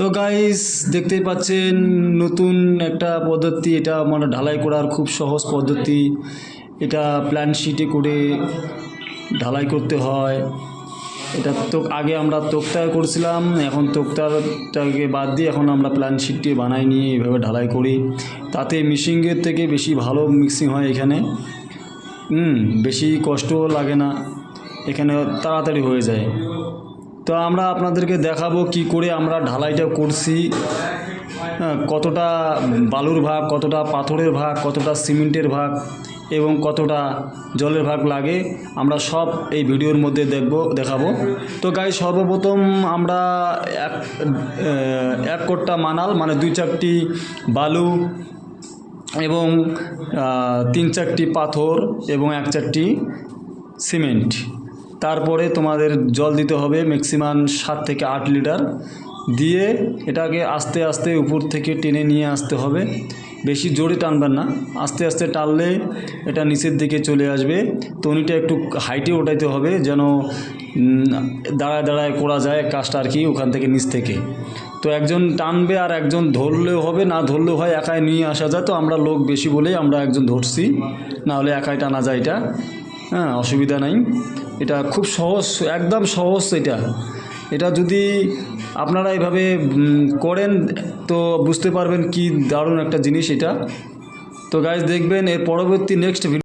তো গাইস দেখতেই পাচ্ছেন নতুন একটা পদ্ধতি, এটা মানে ঢালাই করার খুব সহজ পদ্ধতি। এটা প্ল্যান শিটে করে ঢালাই করতে হয়। এটা তো আগে আমরা তোক্তায় করছিলাম, এখন তোক্তারটাকে বাদ দিয়ে এখন আমরা প্ল্যান শিটটি বানাই নিয়ে এইভাবে ঢালাই করি। তাতে মিশিংয়ের থেকে বেশি ভালো মিক্সিং হয় এখানে। হুম, বেশি কষ্টও লাগে না। এখানে তাড়াতাড়ি হয়ে যায়। তো আমরা আপনাদেরকে দেখাবো কি করে আমরা ঢালাইটা করছি। হ্যাঁ, কতটা বালুর ভাগ কতটা পাথরের ভাগ কতটা সিমেন্টের ভাগ এবং কতটা জলের ভাগ লাগে আমরা সব এই ভিডিওর মধ্যে দেখব দেখাবো। তো গাই সর্বপ্রথম আমরা এক এক কোট্টা মানাল মানে দুই চারটি বালু এবং তিন চারটি পাথর এবং এক চারটি সিমেন্ট। তারপরে তোমাদের জল দিতে হবে ম্যাক্সিমাম সাত থেকে আট লিটার। দিয়ে এটাকে আস্তে আস্তে উপর থেকে টেনে নিয়ে আসতে হবে। বেশি জোরে টানবেন না। আস্তে আস্তে টানলে এটা নিচের দিকে চলে আসবে। তনিটা একটু হাইটে ওঠাইতে হবে যেন দাঁড়ায় দাঁড়ায় করা যায় কাজটা আর কি ওখান থেকে নিচ থেকে। তো একজন টানবে আর একজন ধরলেও হবে, না ধরলেও হয়, একাই নিয়ে আসা যায়। তো আমরা লোক বেশি বলেই আমরা একজন ধরছি, না হলে একাই টানা যায় এটা। হ্যাঁ অসুবিধা নাই। এটা খুব সহজ, একদম সহজ এটা। এটা যদি আপনারা এভাবে করেন, তো বুঝতে পারবেন কি দারুণ একটা জিনিস এটা। তো গাইজ দেখবেন এর পরবর্তী নেক্সট